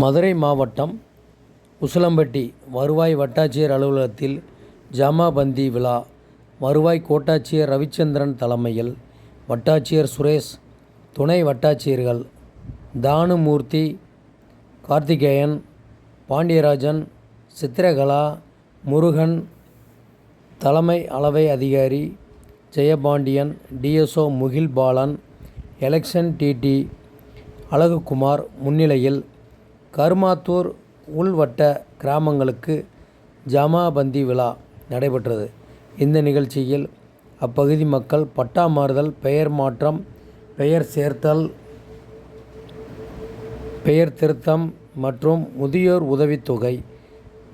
மதுரை மாவட்டம் உசிலம்பட்டி வருவாய் வட்டாட்சியர் அலுவலகத்தில் ஜமாபந்தி விழா வருவாய் கோட்டாட்சியர் ரவிச்சந்திரன் தலைமையில் வட்டாட்சியர் சுரேஷ் துணை வட்டாட்சியர்கள் தானுமூர்த்தி கார்த்திகேயன் பாண்டியராஜன் சித்திரகலா முருகன் தலைமை அளவை அதிகாரி Jayapandian DSO Mugil Balan election DT Azhagukumar முன்னிலையில் கருமாத்தூர் உள்வட்ட கிராமங்களுக்கு ஜமாபந்தி விழா நடைபெற்றது. இந்த நிகழ்ச்சியில் அப்பகுதி மக்கள் பட்டா மாறுதல் பெயர் மாற்றம் பெயர் சேர்த்தல் பெயர் திருத்தம் மற்றும் முதியோர் உதவித்தொகை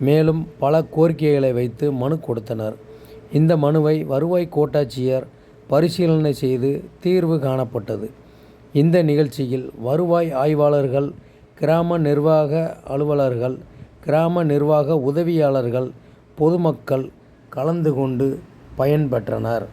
மேலும் பல கோரிக்கைகளை வைத்து மனு கொடுத்தனர். இந்த மனுவை வருவாய் கோட்டாட்சியர் பரிசீலனை செய்து தீர்வு காணப்பட்டது. இந்த நிகழ்ச்சியில் வருவாய் ஆய்வாளர்கள் கிராம நிர்வாக அலுவலர்கள் கிராம நிர்வாக உதவியாளர்கள் பொதுமக்கள் கலந்து கொண்டு பயன்பெற்றனர்.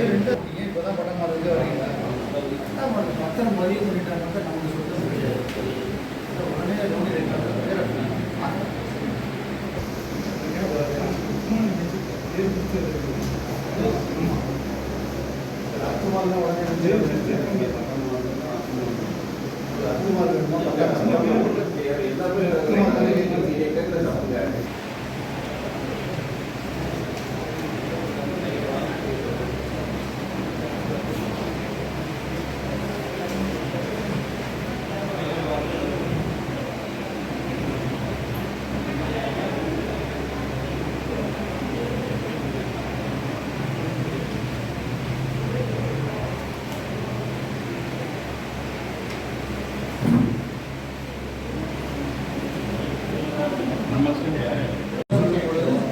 ஏன் இப்பதான் பண்ணிட்டாங்க. ರಾಜ್ಕುಮಾರ್ ಒಳಗೆ ರಾಜ್ಕುಮಾರ್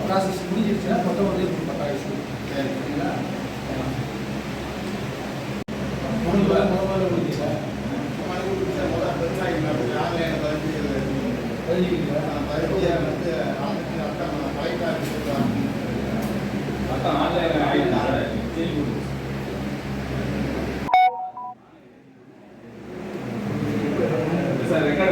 ப்ராசஸ் முடிஞ்சிருச்சுன்னா மொத்தம் பத்தாயிரத்து சரிங்களா மூணு ரூபா மூணு ரூபா முடிஞ்சா ஆன்லைன் ஆயிடுச்சு சார் ரெக்கார்ட்